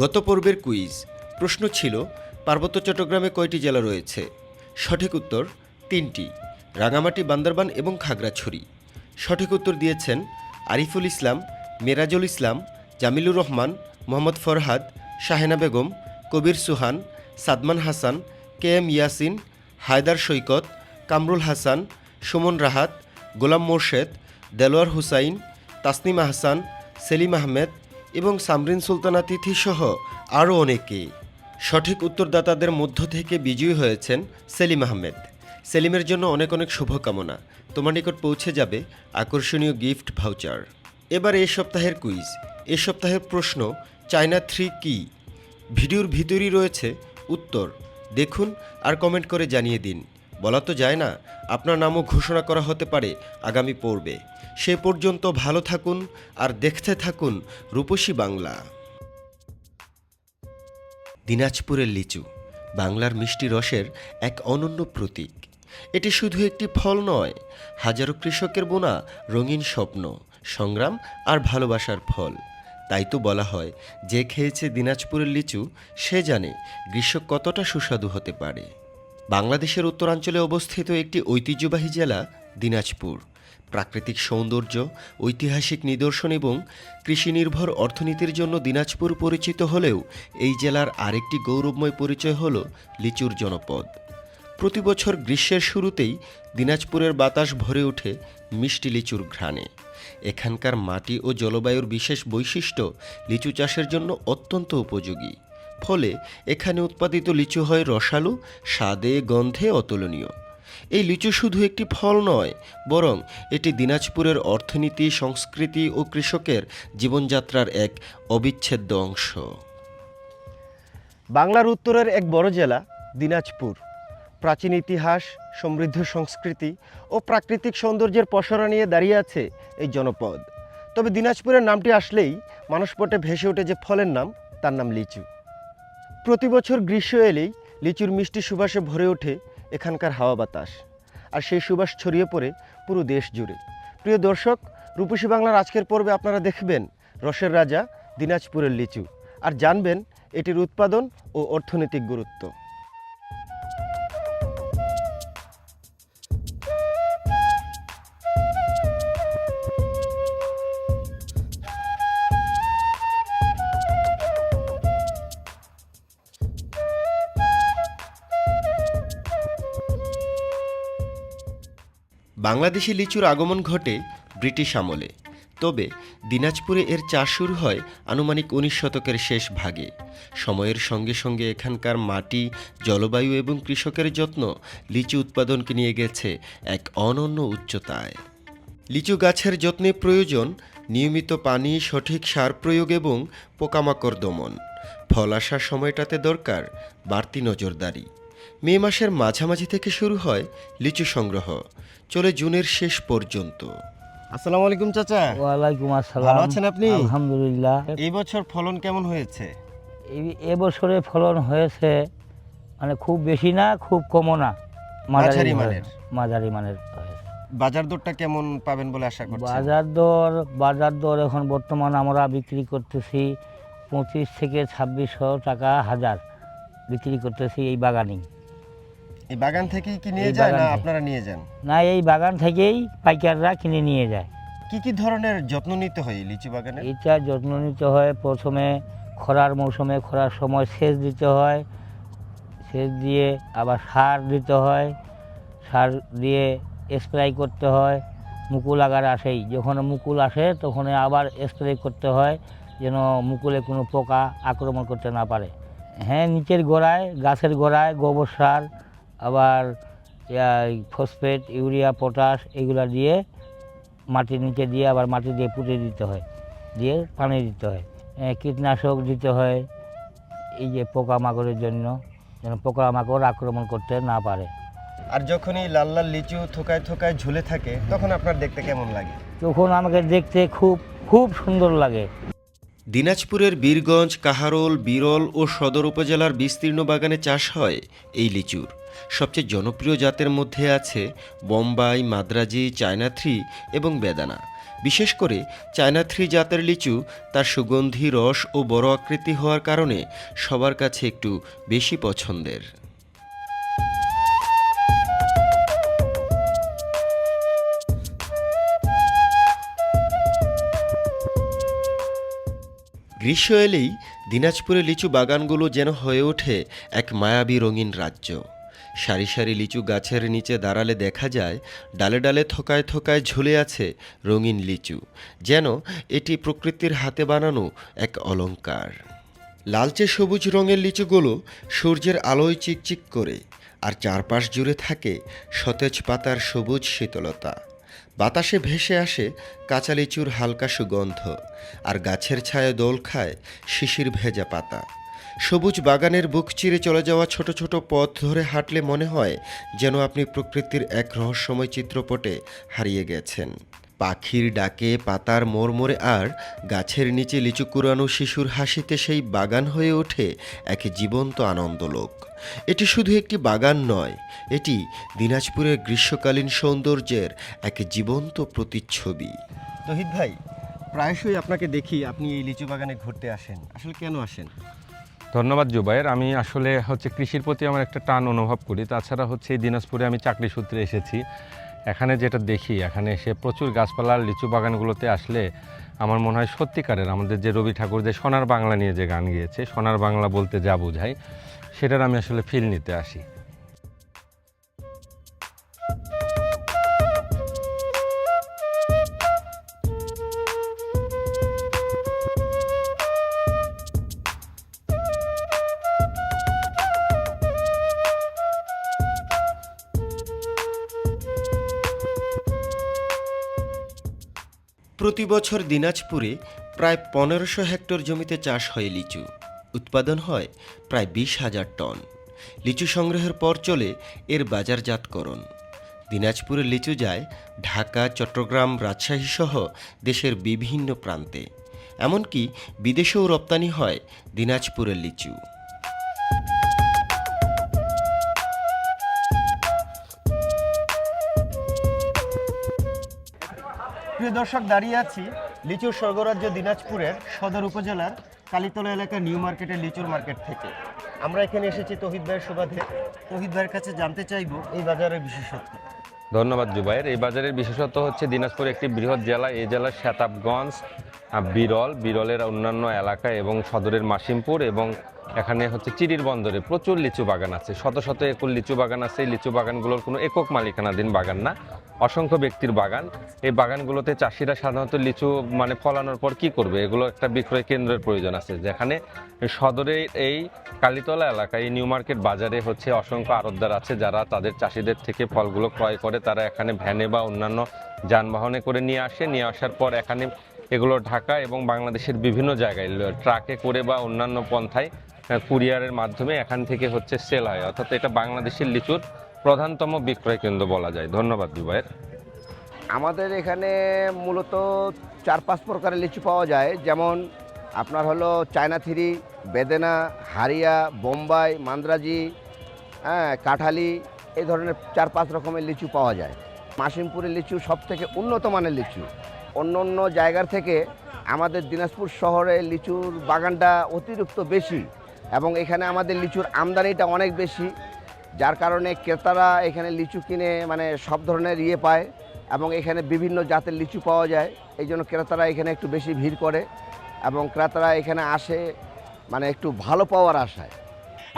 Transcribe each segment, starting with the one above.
গত পর্বের কুইজ। প্রশ্ন ছিল, পার্বত্য চট্টগ্রামে কয়টি জেলা রয়েছে? সঠিক উত্তর, তিনটি। রাঙামাটি, বান্দরবান এবং খাগড়াছড়ি। সঠিক উত্তর দিয়েছেন আরিফুল ইসলাম, মেরাজুল ইসলাম, জামিলুর রহমান, মোহাম্মদ ফরহাদ, শাহেনা বেগম, কবির সুহান, সাদমান হাসান কে এম ইয়াসিন, হায়দার সৈকত, কামরুল হাসান, সুমন রাহাত, গোলাম মোর্শেদ, দেলোয়ার হুসাইন, তাসনিম আহসান সেলিম আহমেদ এবং সামরিন সুলতানা তিথি সহ আরও অনেকে সঠিক উত্তরদাতাদের মধ্য থেকে বিজয়ী হয়েছেন সেলিম আহমেদ। সেলিমের জন্য অনেক অনেক শুভকামনা। তোমার নিকট পৌঁছে যাবে আকর্ষণীয় গিফট ভাউচার। এবার এই সপ্তাহের কুইজ। এ সপ্তাহের প্রশ্ন, চায়না থ্রি কি? ভিডিওর ভিতরই রয়েছে উত্তর। দেখুন আর কমেন্ট করে জানিয়ে দিন। বলা তো যায় না, আপনার নামও ঘোষণা করা হতে পারে আগামী পর্বে। সে পর্যন্ত ভালো থাকুন আর দেখতে থাকুন রূপসী বাংলা। দিনাজপুরের লিচু, বাংলার মিষ্টি রসের এক অনন্য প্রতীক। এটি শুধু একটি ফল নয়, হাজারো কৃষকের বোনা রঙিন স্বপ্ন, সংগ্রাম আর ভালোবাসার ফল। তাই তো বলা হয়, যে খেয়েছে দিনাজপুরের লিচু, সে জানে গ্রীষ্ম কতটা সুস্বাদু হতে পারে। বাংলাদেশের উত্তরাঞ্চলে অবস্থিত একটি ঐতিহ্যবাহী জেলা দিনাজপুর। প্রাকৃতিক সৌন্দর্য, ঐতিহাসিক নিদর্শন এবং কৃষিনির্ভর অর্থনীতির জন্য দিনাজপুর পরিচিত হলেও এই জেলার আরেকটি গৌরবময় পরিচয় হল লিচুর জনপদ। প্রতি বছর গ্রীষ্মের শুরুতেই দিনাজপুরের বাতাস ভরে ওঠে মিষ্টি লিচুর ঘ্রাণে। এখানকার মাটি ও জলবায়ুর বিশেষ বৈশিষ্ট্য লিচু চাষের জন্য অত্যন্ত উপযোগী। ফলে এখানে উৎপাদিত লিচু হয় রসালো, স্বাদে গন্ধে অতুলনীয়। এই লিচু শুধু একটি ফল নয়, বরং এটি দিনাজপুরের অর্থনীতি, সংস্কৃতি ও কৃষকের জীবনযাত্রার এক অবিচ্ছেদ্য অংশ। বাংলার উত্তরের এক বড় জেলা দিনাজপুর। প্রাচীন ইতিহাস, সমৃদ্ধ সংস্কৃতি ও প্রাকৃতিক সৌন্দর্যের পসরা নিয়ে দাঁড়িয়ে আছে এই জনপদ। তবে দিনাজপুরের নামটি আসলেই মানসপটে ভেসে ওঠে যে ফলের নাম, তার নাম লিচু। প্রতি বছর গ্রীষ্ম এলেই লিচুর মিষ্টি সুবাসে ভরে ওঠে এখানকার হাওয়া বাতাস। আর সেই সুবাস ছড়িয়ে পড়ে পুরো দেশ জুড়ে। প্রিয় দর্শক, রূপসী বাংলার আজকের পর্বে আপনারা দেখবেন রসের রাজা দিনাজপুরের লিচু। আর জানবেন এটির উৎপাদন ও অর্থনৈতিক গুরুত্ব। বাংলাদেশি লিচুর আগমন ঘটে ব্রিটিশ আমলে। তবে দিনাজপুরে এর চাষ শুরু হয় আনুমানিক উনিশ শতকের শেষ ভাগে। সময়ের সঙ্গে সঙ্গে এখানকার মাটি, জলবায়ু এবং কৃষকের যত্ন লিচু উৎপাদনকে নিয়ে গেছে এক অনন্য উচ্চতায়। লিচু গাছের যত্নে প্রয়োজন, নিয়মিত পানি, সঠিক সার প্রয়োগ এবং পোকামাকড় দমন। ফল আসার সময়টাতে দরকার বাড়তি নজরদারি। মে মাসের মাঝামাঝি থেকে শুরু হয় লিচু সংগ্রহ। চলে জুনের শেষ পর্যন্ত। আসসালামু আলাইকুম চাচা। ওয়ালাইকুম আসসালাম। ভালো আছেন আপনি? আলহামদুলিল্লাহ। এই বছর ফলন কেমন হয়েছে? এই- এবছরে ফলন হয়েছে মানে খুব বেশি না খুব কমও না। মাঝারি মানের। মাঝারি মানের বাজার দরটা কেমন পাবেন বলে আশা করছেন? বাজার দর বাজার দর এখন বর্তমান আমরা বিক্রি করতেছি পঁচিশ থেকে ছাব্বিশশো টাকা হাজার। বিক্রি করতেছি এই বাগানেই। এই বাগান থেকেই কি নিয়ে যায় না। আপনারা নিয়ে যান? না এই বাগান থেকেই পাইকাররা কিনে নিয়ে যায়। কি কি ধরনের যত্ন নিতে হয় লিচু বাগানে? এটা যত্ন নিতে হয় প্রথমে খরার মৌসুমে খরার সময় সেচ দিতে হয়। সেচ দিয়ে আবার সার দিতে হয়। সার দিয়ে স্প্রে করতে হয়। মুকুল আগার আসেই। যখন মুকুল আসে তখন আবার স্প্রে করতে হয় যেন মুকুলে কোনো পোকা আক্রমণ করতে না পারে। হ্যাঁ নিচের গোড়ায় গাছের গোড়ায় গোবর সার আবার ফসফেট ইউরিয়া পটাশ এগুলো দিয়ে মাটির নিচে দিয়ে আবার মাটি দিয়ে পুঁতে দিতে হয় দিয়ে পানি দিতে হয়। কীটনাশক দিতে হয় এই যে পোকামাকড়ের জন্য যেন পোকামাকড় আক্রমণ করতে না পারে। আর যখনই লাল লাল লিচু থোকায় থোকায় ঝুলে থাকে তখন আপনার দেখতে কেমন লাগে? তখন আমাকে দেখতে খুব খুব সুন্দর লাগে। দিনাজপুরের বীরগঞ্জ, কাহারোল, বিরল ও সদর উপজেলার বিস্তীর্ণ বাগানে চাষ হয় এই লিচুর। সবচেয়ে জনপ্রিয় জাতের মধ্যে আছে বোম্বাই, মাদ্রাজি চায়না থ্রি এবং বেদানা। বিশেষ করে চায়না থ্রি জাতের লিচু তার সুগন্ধি, রস ও বড় আকৃতি হওয়ার কারণে সবার কাছে একটু বেশি পছন্দের। গ্রীষ্ম এলেই দিনাজপুরে লিচু বাগানগুলো যেন হয়ে ওঠে এক মায়াবী রঙিন রাজ্য। সারি সারি লিচু গাছের নিচে দাঁড়ালে দেখা যায় ডালে ডালে থোকায় থোকায় ঝুলে আছে রঙিন লিচু, যেন এটি প্রকৃতির হাতে বানানো এক অলঙ্কার লালচে সবুজ রঙের লিচুগুলো সূর্যের আলোয় চিকচিক করে, আর চারপাশ জুড়ে থাকে সতেজ পাতার সবুজ শীতলতা। বাতাসে ভেসে আসে কাঁচা লিচুর হালকা সুগন্ধ, আর গাছের ছায়া দোল খায় শিশির ভেজা পাতা। সবুজ বাগানের বুক চিরে চলে যাওয়া ছোট ছোট পথ ধরে হাঁটলে মনে হয় যেন আপনি প্রকৃতির এক রহস্যময় চিত্রপটে হারিয়ে গেছেন। পাখির ডাকে পাতার মোড়মোড়ে আর গাছের নিচে লিচু কুড়ানো শিশুর হাসিতে সেই বাগান হয়ে ওঠে এক জীবন্ত আনন্দলোক। এটি শুধু একটি বাগান নয় এটি দিনাজপুরের গ্রীষ্মকালীন সৌন্দর্যের এক জীবন্ত প্রতিচ্ছবি। তহিদ ভাই প্রায়শই আপনাকে দেখি আপনি এই লিচু বাগানে ঘুরতে আসেন। আসলে কেন আসেন? ধন্যবাদ জুবাইর। আমি আসলে হচ্ছে কৃষির প্রতি আমার একটা টান অনুভব করি। তাছাড়া হচ্ছে এই দিনাজপুরে আমি চাকরি সূত্রে এসেছি। এখানে যেটা দেখি, এখানে এসে প্রচুর গাছপালার লিচু বাগানগুলোতে আসলে আমার মনে হয় সত্যিকারের আমাদের যে রবি ঠাকুর যে সোনার বাংলা নিয়ে যে গান গিয়েছে, সোনার বাংলা বলতে যা বোঝায়, সেটার আমি আসলে ফিল নিতে আসি। প্রতি বছর দিনাজপুরে প্রায় পনেরোশো হেক্টর জমিতে চাষ হয় লিচু। উৎপাদন হয় প্রায় বিশ হাজার টন। লিচু সংগ্রহের পর চলে এর বাজারজাতকরণ। দিনাজপুরের লিচু যায় ঢাকা, চট্টগ্রাম, রাজশাহী সহ দেশের বিভিন্ন প্রান্তে। এমনকি বিদেশেও রপ্তানি হয় দিনাজপুরের লিচু। প্রিয় দর্শক দাঁড়িয়ে আছি লিচুর স্বর্গরাজ্য দিনাজপুরের সদর উপজেলার কালীতলা এলাকার নিউ মার্কেটের লিচুর মার্কেট থেকে। আমরা এখানে এসেছি তহিদ ভাইয়ের সুবাদে। তহিদ ভাইয়ের কাছে জানতে চাইব এই বাজারের বিশেষত্ব। ধন্যবাদ জুবাইর। এই বাজারের বিশেষত্ব হচ্ছে দিনাজপুর একটি বৃহৎ জেলা। এই জেলার শেতাবগঞ্জ আহ, বিরল। বিরলের অন্যান্য এলাকা এবং সদরের মাসিমপুর এবং এখানে হচ্ছে চিরির বন্দরে প্রচুর লিচু বাগান আছে। শত শত একর লিচু বাগান আছে। এই লিচু বাগানগুলোর কোনো একক মালিকানাধীন বাগান না। অসংখ্য ব্যক্তির বাগান। এই বাগানগুলোতে চাষিরা সাধারণত লিচু মানে ফলানোর পর কি করবে? এগুলো একটা বিক্রয় কেন্দ্রের প্রয়োজন আছে। যেখানে সদরে এই কালীতলা এলাকায়, এই নিউ মার্কেট বাজারে হচ্ছে অসংখ্য আড়তদার আছে। যারা তাদের চাষিদের থেকে ফলগুলো ক্রয় করে, তারা এখানে ভ্যানে বা অন্যান্য যানবাহনে করে নিয়ে আসে। নিয়ে আসার পর এখানে এগুলো ঢাকা এবং বাংলাদেশের বিভিন্ন জায়গায় ট্রাকে করে বা অন্যান্য পন্থায় কুরিয়ারের মাধ্যমে এখান থেকে হচ্ছে সেল হয়। অর্থাৎ এটা বাংলাদেশের লিচুর প্রধানতম বিক্রয় কেন্দ্র বলা যায়। ধন্যবাদ জুবাইর আমাদের এখানে মূলত চার পাঁচ প্রকারের লিচু পাওয়া যায়। যেমন আপনার হলো চায়না থ্রি, বেদেনা, হারিয়া, বোম্বাই, মান্দ্রাজি হ্যাঁ কাঠালি এই ধরনের চার পাঁচ রকমের লিচু পাওয়া যায়। মাসিমপুরের লিচু সব থেকে উন্নত মানের লিচু। অন্য অন্য জায়গার থেকে আমাদের দিনাজপুর শহরে লিচুর বাগানটা অতিরিক্ত বেশি এবং এখানে আমাদের লিচুর আমদানিটা অনেক বেশি, যার কারণে ক্রেতারা এখানে লিচু কিনে মানে সব ধরনের ইয়ে পায় এবং এখানে বিভিন্ন জাতের লিচু পাওয়া যায়, এই জন্য ক্রেতারা এখানে একটু বেশি ভিড় করে এবং ক্রেতারা এখানে আসে মানে একটু ভালো পাওয়ার আশায়।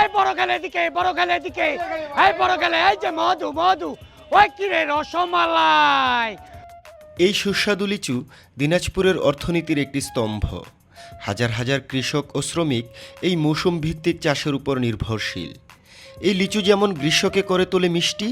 এই বড় গেলে এদিকে বড় গেলে এদিকে, এই বড় গেলে, এই যে মধু মধু, ওই কিরে রসমালাই! এই সুস্বাদু লিচু দিনাজপুরের অর্থনীতির একটি স্তম্ভ। হাজার হাজার কৃষক ও শ্রমিক এই মৌসুম ভিত্তিক চাষের উপর নির্ভরশীল। এই লিচু যেমন গ্রীষ্মকে করে তোলে মিষ্টি,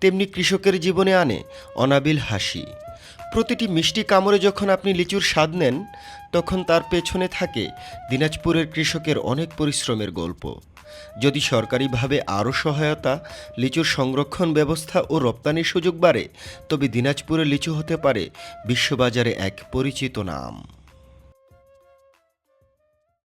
তেমনি কৃষকের জীবনে আনে অনাবিল হাসি। প্রতিটি মিষ্টি কামড়ে যখন আপনি লিচুর স্বাদ নেন, তখন তার পেছনে থাকে দিনাজপুরের কৃষকের অনেক পরিশ্রমের গল্প। যদি সরকারিভাবে আরও সহায়তা, লিচুর সংরক্ষণ ব্যবস্থা ও রপ্তানির সুযোগ বাড়ে, তবে দিনাজপুরের লিচু হতে পারে বিশ্ববাজারে এক পরিচিত নাম।